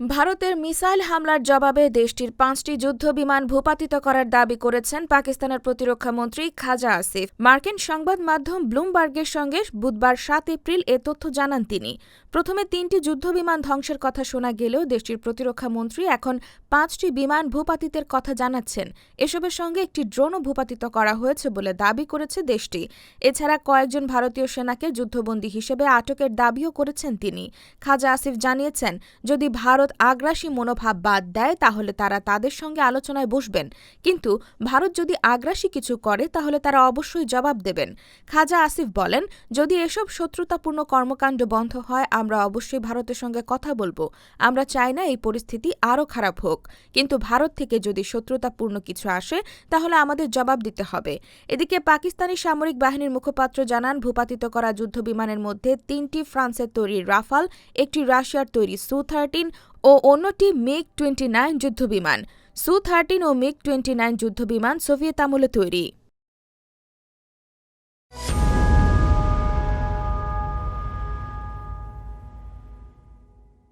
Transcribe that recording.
ভারতের মিসাইল হামলার জবাবে দেশটির পাঁচটি যুদ্ধ বিমান ভূপাতিত করার দাবি করেছেন পাকিস্তানের প্রতিরক্ষা মন্ত্রী খাজা আসিফ। মার্কিন সংবাদ মাধ্যম ব্লুমবার্গের সঙ্গে বুধবার সাত এপ্রিল এ তথ্য জানান তিনি। প্রথমে তিনটি যুদ্ধবিমান ধ্বংসের কথা শোনা গেলেও দেশটির প্রতিরক্ষা মন্ত্রী এখন পাঁচটি বিমান ভূপাতিতের কথা জানাচ্ছেন। এসবের সঙ্গে একটি ড্রোনও ভূপাতিত করা হয়েছে বলে দাবি করেছে দেশটি। এছাড়া কয়েকজন ভারতীয় সেনাকে যুদ্ধবন্দী হিসেবে আটকের দাবিও করেছেন তিনি। খাজা আসিফ জানিয়েছেন, যদি ভারত আগ্রাসী মনোভাব বাদ দেয়, তাহলে তারা তাদের সঙ্গে আলোচনায় বসবেন। কিন্তু ভারত যদি আগ্রাসী কিছু করে, তাহলে তারা অবশ্যই জবাব দেবেন। খাজা আসিফ বলেন, যদি এসব শত্রুতাপূর্ণ কর্মকাণ্ড বন্ধ হয়, আমরা অবশ্যই ভারতের সঙ্গে কথা বলব। আমরা চাই না এই পরিস্থিতি আরও খারাপ হোক। কিন্তু ভারত থেকে যদি শত্রুতাপূর্ণ কিছু আসে, তাহলে আমাদের জবাব দিতে হবে। এদিকে পাকিস্তানি সামরিক বাহিনীর মুখপাত্র জানান, ভূপাতিত করা যুদ্ধবিমানের মধ্যে তিনটি ফ্রান্সের তৈরি রাফাল, একটি রাশিয়ার তৈরি সু থার্টিন ও অন্যটি মিগ টোয়েন্টি নাইন যুদ্ধবিমান, সু থার্টিন ও মিগ টোয়েন্টি নাইন যুদ্ধবিমান সোভিয়েত আমলে তৈরি।